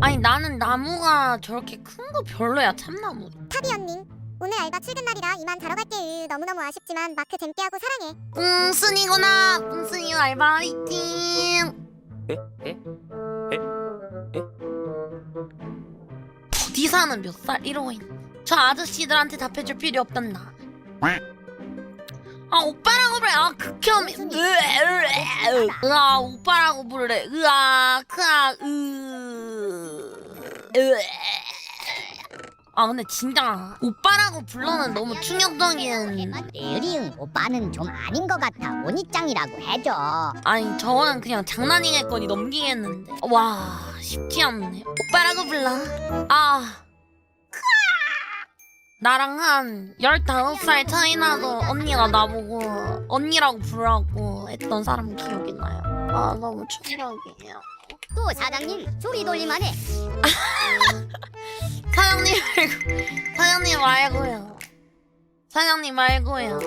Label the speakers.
Speaker 1: 아니 나는 나무가 저렇게 큰 거 별로야 참나무.
Speaker 2: 타비 언니 오늘 알바 출근 날이라 이만 자러 갈게. 으, 너무너무 아쉽지만 마크 재밌게 하고 사랑해.
Speaker 1: 뿡순이구나. 뿡순이 알바 화이팅.
Speaker 3: 에? 에?
Speaker 1: 어디 사는 몇 살? 이러고 있네 저 아저씨들한테 답해줄 필요 없단다 아 오빠라고 부래. 아 극혐이 으아 오빠라고 부르래. 으아 크아 으아 근데 진짜 오빠라고 불러는 너무 충격적인
Speaker 4: 에리응 오빠는 좀 아닌 것 같아. 온이짱이라고 해줘.
Speaker 1: 아니 저거는 그냥 장난이겠거니 넘기겠는데. 와 쉽지 않네. 오빠라고 불러. 아 나랑 한 15살 차이 나도 언니가 나보고 언니라고 부르라고 했던 사람 기억이 나요. 아 너무 충격이에요.
Speaker 4: 또 사장님 소리 돌림하네
Speaker 1: 사장님 말고 사장님 말고요. 사장님 말고요